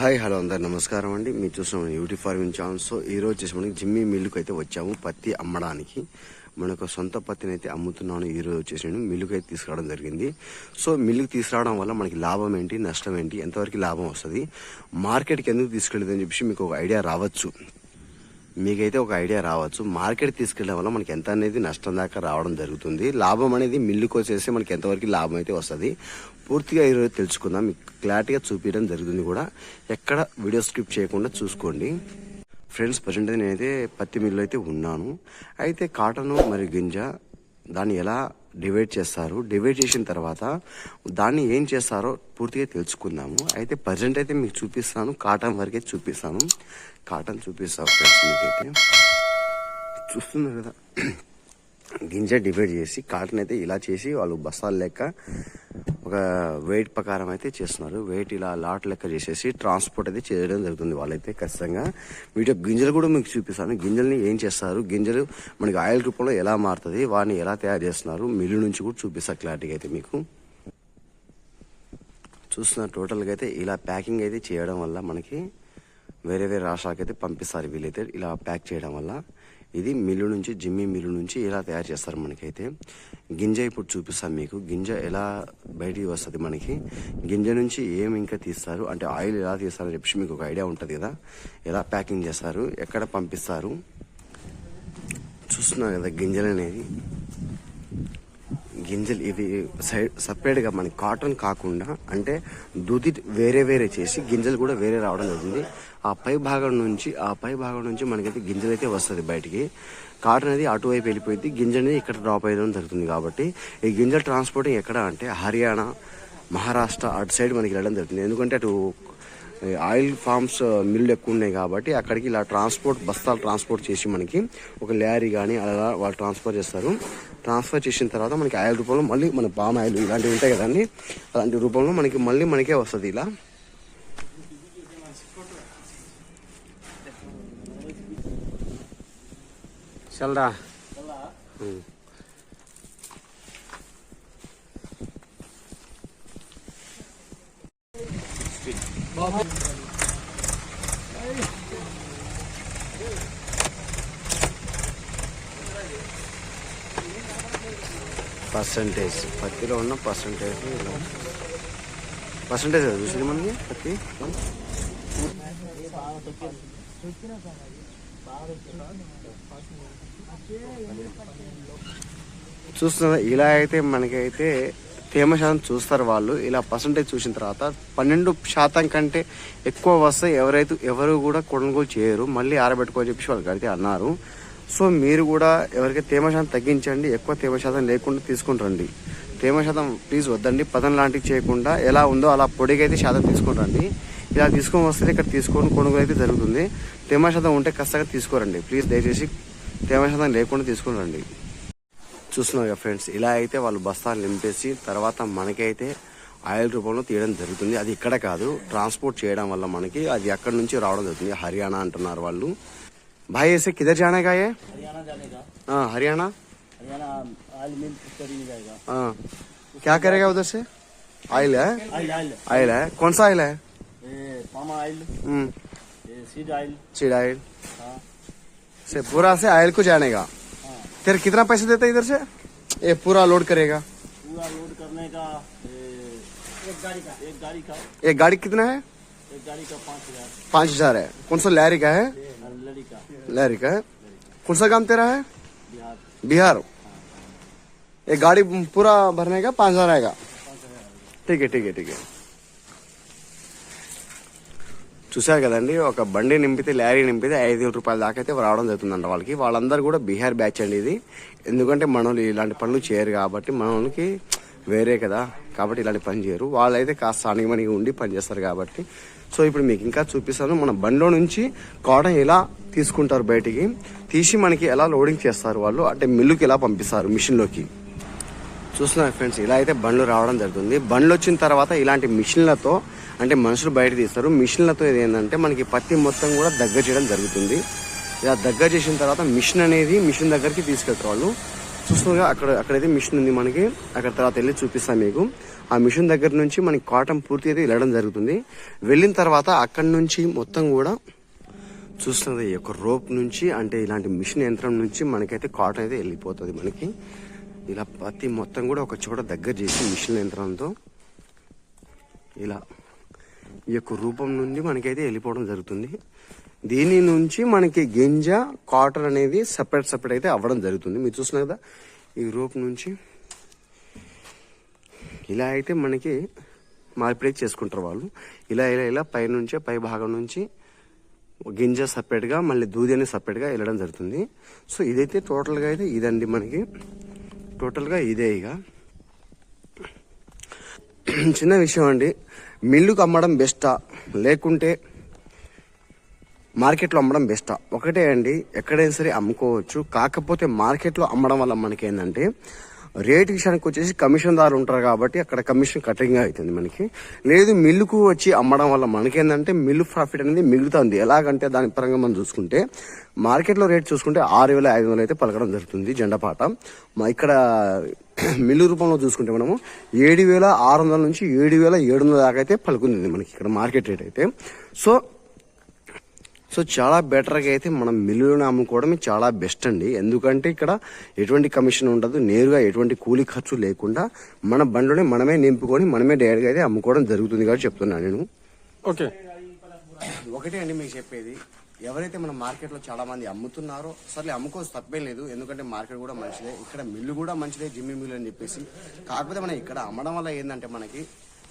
Hi hello అందరు నమస్కారం అండి. మీరు చూస్తున్నాం యూటీ ఫార్మింగ్ ఛానల్. సో ఈ రోజు వచ్చేసి మనకి జిమ్మి మిల్లుకు అయితే వచ్చాము పత్తి అమ్మడానికి. మనకు సొంత పత్తిని అయితే అమ్ముతున్నాను ఈ రోజు వచ్చేసి నేను మిల్లుకు అయితే తీసుకురావడం జరిగింది. సో మిల్లుకు తీసుకురావడం వల్ల మనకి లాభం ఏంటి నష్టం ఏంటి ఎంతవరకు లాభం వస్తుంది మార్కెట్కి ఎందుకు తీసుకెళ్ళదు అని చెప్పి మీకు ఒక ఐడియా రావచ్చు. మీకైతే ఒక ఐడియా రావచ్చు. మార్కెట్ తీసుకెళ్ళడం వల్ల మనకి ఎంత అనేది నష్టం దాకా రావడం జరుగుతుంది. లాభం అనేది మిల్లుకు వచ్చేసి మనకి ఎంతవరకు లాభం అయితే వస్తుంది. పూర్తిగా ఈరోజు తెలుసుకుందాం. మీకు క్లారిటీగా చూపించడం జరుగుతుంది కూడా. ఎక్కడ వీడియో స్కిప్ చేయకుండా చూసుకోండి. ఫ్రెండ్స్ ప్రజెంట్ నేనైతే పత్తి మిల్లు అయితే ఉన్నాను. అయితే కాటన్ మరియు గింజ దాన్ని ఎలా డివైడ్ చేస్తారు? డివైడ్ చేసిన తర్వాత దాన్ని ఏం చేస్తారో పూర్తిగా తెలుసుకుందాము. అయితే ప్రజెంట్ అయితే మీకు చూపిస్తాను. కాటన్ వరకే చూపిస్తాను. కాటన్ చూపిస్తాను ఫ్రెండ్స్ మీకైతే. చూస్తున్నారు కదా. గింజ డివైడ్ చేసి కాటన్ అయితే ఇలా చేసి వాళ్ళు బస్తాలు లెక్క ఒక వెయిట్ ప్రకారం అయితే చేస్తున్నారు. వెయిట్ ఇలా లాట్ లెక్క చేసేసి ట్రాన్స్పోర్ట్ అయితే చేయడం జరుగుతుంది వాళ్ళైతే ఖచ్చితంగా. వీటి గింజలు కూడా మీకు చూపిస్తాను. గింజల్ని ఏం చేస్తారు? గింజలు మనకి ఆయిల్ రూపంలో ఎలా మారుతుంది? వాటిని ఎలా తయారు చేస్తున్నారు? మిల్లు నుంచి కూడా చూపిస్తా క్లారిటీగా అయితే మీకు. చూస్తున్న టోటల్గా అయితే ఇలా ప్యాకింగ్ అయితే చేయడం వల్ల మనకి వేరే వేరే రాష్ట్రాలకైతే పంపిస్తారు వీళ్ళైతే. ఇలా ప్యాక్ చేయడం వల్ల. ఇది మిల్లు నుంచి జిమ్మి మిల్లు నుంచి ఇలా తయారు చేస్తారు మనకైతే? గింజ ఇప్పుడు చూపిస్తాను మీకు. గింజ ఎలా బయటికి వస్తుంది మనకి? గింజ నుంచి ఏం ఇంకా తీస్తారు? అంటే ఆయిల్ ఎలా తీస్తారు చెప్పి మీకు ఒక ఐడియా ఉంటుంది కదా? ఎలా ప్యాకింగ్ చేస్తారు? ఎక్కడ పంపిస్తారు? చూస్తున్నారు కదా గింజలు అనేది. గింజలు ఇవి సైడ్ సపరేట్గా మనకి కాటన్ కాకుండా అంటే దుది వేరే వేరే చేసి గింజలు కూడా వేరే రావడం జరుగుతుంది ఆ పై భాగం నుంచి ఆ పై భాగం నుంచి మనకైతే గింజలు అయితే వస్తుంది బయటికి. కాటన్ అనేది అటువైపు వెళ్ళిపోయింది. గింజ అనేది ఇక్కడ డ్రాప్ అయ్యడం జరుగుతుంది కాబట్టి ఈ గింజల ట్రాన్స్పోర్టింగ్ ఎక్కడ అంటే హర్యానా మహారాష్ట్ర అటు సైడ్ మనకి వెళ్ళడం జరుగుతుంది. ఎందుకంటే అటు ఆయిల్ ఫార్మ్స్ మిల్లు ఎక్కువ ఉన్నాయి కాబట్టి అక్కడికి ఇలా ట్రాన్స్పోర్ట్ బస్తాలు ట్రాన్స్పోర్ట్ చేసి మనకి ఒక లారీ కానీ అలా వాళ్ళు ట్రాన్స్ఫర్ చేస్తారు. ట్రాన్స్ఫర్ చేసిన తర్వాత మనకి ఆయిల్ రూపంలో మళ్ళీ మన పామ్ ఆయిల్ ఇలాంటివి ఉంటాయి కదండి. అలాంటి రూపంలో మనకి మళ్ళీ మనకే వస్తుంది ఇలా. చల్రా పర్సంటేజ్. పత్తిలో ఉన్న పర్సంటేజ్ పర్సంటేజ్ కదా చూసింది మనకి? పత్తి? చూస్తున్నా ఇలా అయితే మనకైతే తేమ శాతం చూస్తారు వాళ్ళు. ఇలా పర్సంటేజ్ చూసిన తర్వాత పన్నెండు శాతం కంటే ఎక్కువ వస్తే ఎవరైతే ఎవరు కూడా కొనుగోలు చేయరు. మళ్ళీ ఆరబెట్టుకోని చెప్పి వాళ్ళు కడితే అన్నారు. సో మీరు కూడా ఎవరికైతే తేమ శాతం తగ్గించండి ఎక్కువ తేమ శాతం లేకుండా తీసుకుని రండి తేమ శాతం ప్లీజ్ వద్దండి పదం లాంటివి చేయకుండా ఎలా ఉందో అలా పొడిగైతే శాతం తీసుకుని రండి ఇలా తీసుకొని వస్తే ఇక్కడ తీసుకొని కొనుగోలు అయితే జరుగుతుంది. తేమ శాతం ఉంటే కష్టంగా తీసుకోరండి. ప్లీజ్ దయచేసి తేమ శాతం లేకుండా తీసుకుని రండి చూస్తున్నారు ఫ్రెండ్స్ ఇలా అయితే వాళ్ళు బస్తాలు నింపేసి తర్వాత మనకైతే ఆయిల్ రూపంలో తీయడం జరుగుతుంది. అది ఇక్కడ కాదు ట్రాన్స్పోర్ట్ చేయడం వల్ల మనకి అది ఎక్కడి నుంచి రావడం జరుగుతుంది. హర్యానా అంటున్నారు వాళ్ళు. भाई ऐसे किधर जाने का ये? हरियाणा जाने का। हाँ हरियाणा? हरियाणा ऑयल मिल जाएगा। हाँ। क्या करेगा उधर से? ऑयल है? ऑयल है? कौन सा ऑयल है? ऑयल हम्म। सीड ऑयल सीड ऑयल हाँ। से पूरा से ऑयल को जाने का हाँ। तेरे कितना पैसे देता है इधर से? ये पूरा लोड करेगा। पूरा लोड करने का एक गाड़ी का। एक गाड़ी का। ये गाड़ी कितना है? एक गाड़ी का पाँच हज़ार। पाँच हज़ार है। कौन सा लहरी का है? लहरी का है कौन सा काम तेरा है बिहार बिहार ये गाड़ी पूरा भरने का पाँच हजार आएगा ठीक है ठीक है ठीक है చూశారు కదండి ఒక బండి నింపితే లారీ నింపితే ఐదు వేల రూపాయల దాకా అయితే రావడం జరుగుతుందంట వాళ్ళకి వాళ్ళందరూ కూడా బీహార్ బ్యాచ్ అండి ఇది ఎందుకంటే మనోళ్ళు ఇలాంటి పనులు చేయరు కాబట్టి మనోళ్ళకి వేరే కదా కాబట్టి ఇలాంటి పని చేయరు వాళ్ళైతే కాస్త అణిగిమణిగి ఉండి పని చేస్తారు కాబట్టి సో ఇప్పుడు మీకు ఇంకా చూపిస్తాను. మన బండిలో నుంచి కాటన్ ఎలా తీసుకుంటారు బయటికి? తీసి మనకి ఎలా లోడింగ్ చేస్తారు వాళ్ళు? అంటే మిల్లుకి ఎలా పంపిస్తారు మిషన్లోకి? చూస్తున్నారు ఫ్రెండ్స్? ఇలా అయితే బండ్లు రావడం జరుగుతుంది. బండ్లు వచ్చిన తర్వాత ఇలాంటి మిషన్లతో అంటే మనుషులు బయట తీస్తారు. మిషన్లతో ఇది ఏంటంటే మనకి పత్తి మొత్తం కూడా దగ్గర చేయడం జరుగుతుంది. ఇలా దగ్గర చేసిన తర్వాత మిషన్ అనేది మిషన్ దగ్గరికి తీసుకెళ్తారు వాళ్ళు. చూస్తున్నగా అక్కడ అక్కడైతే మిషన్ ఉంది మనకి. అక్కడ తర్వాత వెళ్ళి చూపిస్తాం మీకు. ఆ మిషన్ దగ్గర నుంచి మనకి కాటన్ పూర్తి అయితే వెళ్ళడం జరుగుతుంది. వెళ్ళిన తర్వాత అక్కడి నుంచి మొత్తం కూడా చూస్తున్నది ఈ యొక్క రోప్ నుంచి అంటే ఇలాంటి మిషన్ యంత్రం నుంచి మనకైతే కాటన్ అయితే వెళ్ళిపోతుంది మనకి. ఇలా పత్తి మొత్తం కూడా ఒక చోట దగ్గర చేసి మిషన్ యంత్రంతో ఇలా యొక్క రూపం నుండి మనకైతే వెళ్ళిపోవడం జరుగుతుంది. దీని నుంచి మనకి గింజ కాటన్ అనేది సపరేట్ సపరేట్ అయితే అవ్వడం జరుగుతుంది. మీరు చూస్తున్నారు కదా ఈ రూపం నుంచి ఇలా అయితే మనకి మార్పిడి చేసుకుంటారు వాళ్ళు. ఇలా ఇలా ఇలా పై నుంచే పై భాగం నుంచి గింజ సపరేట్గా మళ్ళీ దూది అనేది సపరేట్గా వెళ్ళడం జరుగుతుంది. సో ఇదైతే టోటల్గా అయితే ఇదండి మనకి. టోటల్గా ఇదే ఇక. చిన్న విషయం అండి. మిల్లుకు అమ్మడం బెస్టా? లేకుంటే మార్కెట్లో అమ్మడం బెస్టా? ఒకటే అండి ఎక్కడైనా సరే అమ్ముకోవచ్చు. కాకపోతే మార్కెట్లో అమ్మడం వల్ల మనకేందంటే రేట్ విషయానికి వచ్చేసి కమిషన్ దారు ఉంటారు కాబట్టి అక్కడ కమిషన్ కటింగ్ అవుతుంది మనకి. లేదు మిల్లుకు వచ్చి అమ్మడం వల్ల మనకేందంటే మిల్లు ప్రాఫిట్ అనేది మిగులుతుంది. ఎలాగంటే దాని పరంగా మనం చూసుకుంటే మార్కెట్లో రేట్ చూసుకుంటే ఆరు వేల ఐదు వందలు అయితే పలకడం జరుగుతుంది జెండపాట మా ఇక్కడ మిల్లు రూపంలో చూసుకుంటే మనము ఏడు వేల ఆరు వందల నుంచి ఏడు వేల ఏడు వందల దాకా అయితే పలుకుంది మనకి ఇక్కడ మార్కెట్ రేట్ అయితే. సో సో చాలా బెటర్గా అయితే మనం మిల్లులోనే అమ్ముకోవడం చాలా బెస్ట్ అండి. ఎందుకంటే ఇక్కడ ఎటువంటి కమిషన్ ఉండదు. నేరుగా ఎటువంటి కూలీ ఖర్చు లేకుండా మన బండిలోనే మనమే నింపుకొని మనమే డైరెక్ట్గా అయితే అమ్ముకోవడం జరుగుతుంది కాబట్టి చెప్తున్నాను నేను. ఓకే. ఒకటే అండి మీకు చెప్పేది. ఎవరైతే మన మార్కెట్లో చాలా మంది అమ్ముతున్నారో సర్లే అమ్ముకోవచ్చు తప్పేం లేదు. ఎందుకంటే మార్కెట్ కూడా మంచిదే. ఇక్కడ మిల్లు కూడా మంచిదే జిమ్మి మిల్లు అని చెప్పేసి. కాకపోతే మనం ఇక్కడ అమ్మడం వల్ల ఏంటంటే మనకి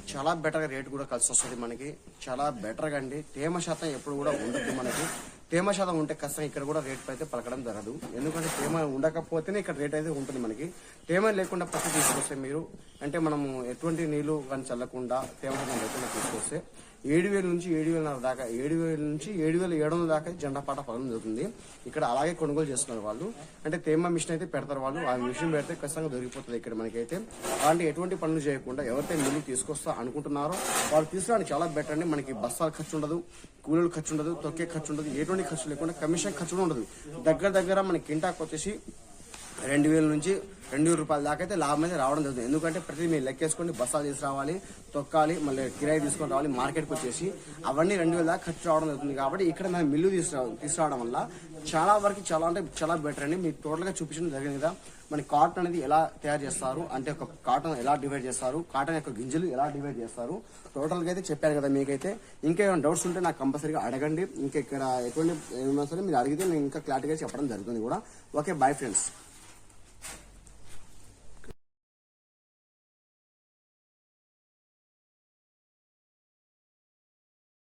చాలా బెటర్గా రేట్ కూడా కలిసి వస్తుంది మనకి. చాలా బెటర్గా అండి. తేమ శాతం ఎప్పుడు కూడా ఉండదు మనకి. తేమ శాతం ఉంటే కష్టం ఇక్కడ కూడా రేట్ అయితే పలకడం జరగదు. ఎందుకంటే తేమ ఉండకపోతేనే ఇక్కడ రేట్ అయితే ఉంటుంది మనకి. తేమ లేకుండా పత్తి తీసుకొస్తే మీరు అంటే మనము ఎటువంటి నీళ్ళు కానీ చల్లకుండా తేమ శాతం లేకుండా తీసుకొస్తే ఏడు వేల నుంచి ఏడు వేల దాకా ఏడు వేల నుంచి ఏడు వేల ఏడు వందల దాకా జెండా పాట పగడం జరుగుతుంది. ఇక్కడ అలాగే కొనుగోలు చేస్తున్నారు వాళ్ళు. అంటే తేమ మిషన్ అయితే పెడతారు వాళ్ళు. ఆ మిషన్ పెడితే ఖచ్చితంగా దొరికిపోతుంది ఇక్కడ మనకైతే. అలాంటి ఎటువంటి పనులు చేయకుండా ఎవరైతే మిల్లు తీసుకొస్తా అనుకుంటున్నారో వాళ్ళు తీసుకురావడానికి చాలా బెటర్ అండి. మనకి బస్సాల ఖర్చు ఉండదు కూలీలు ఖర్చు ఉండదు తొక్కే ఖర్చు ఉండదు ఎటువంటి ఖర్చు లేకుండా కమిషన్ ఖర్చు ఉండదు. దగ్గర దగ్గర మనకి కింటాకు వచ్చేసి రెండు వేల నుంచి రెండు వేల రూపాయల దాకా అయితే లాభం అయితే రావడం జరుగుతుంది. ఎందుకంటే ప్రతి మీరు లెక్కేసుకోండి బస్సాలు తీసి రావాలి తొక్కాలి మళ్ళీ కిరాయి తీసుకొని రావాలి మార్కెట్కి వచ్చేసి అవన్నీ రెండు వేల దాకా ఖర్చు రావడం జరుగుతుంది కాబట్టి ఇక్కడ మనం మిల్లు తీసుకురా తీసుకురావడం వల్ల చాలా వరకు చాలా అంటే చాలా బెటర్ అండి. మీకు టోటల్గా చూపించడం జరిగింది కదా మన కాటన్ అనేది ఎలా తయారు చేస్తారు? అంటే ఒక కాటన్ ఎలా డివైడ్ చేస్తారు? కాటన్ యొక్క గింజలు ఎలా డివైడ్ చేస్తారు? టోటల్గా అయితే చెప్పారు కదా మీకైతే. ఇంకా ఏమైనా డౌట్స్ ఉంటే నాకు కంపల్సరీగా అడగండి. ఇంకా ఇక్కడ ఎటువంటి ఏమైనా సరే మీరు అడిగితే నేను ఇంకా క్లారిటీగా చెప్పడం జరుగుతుంది కూడా. Okay bye friends.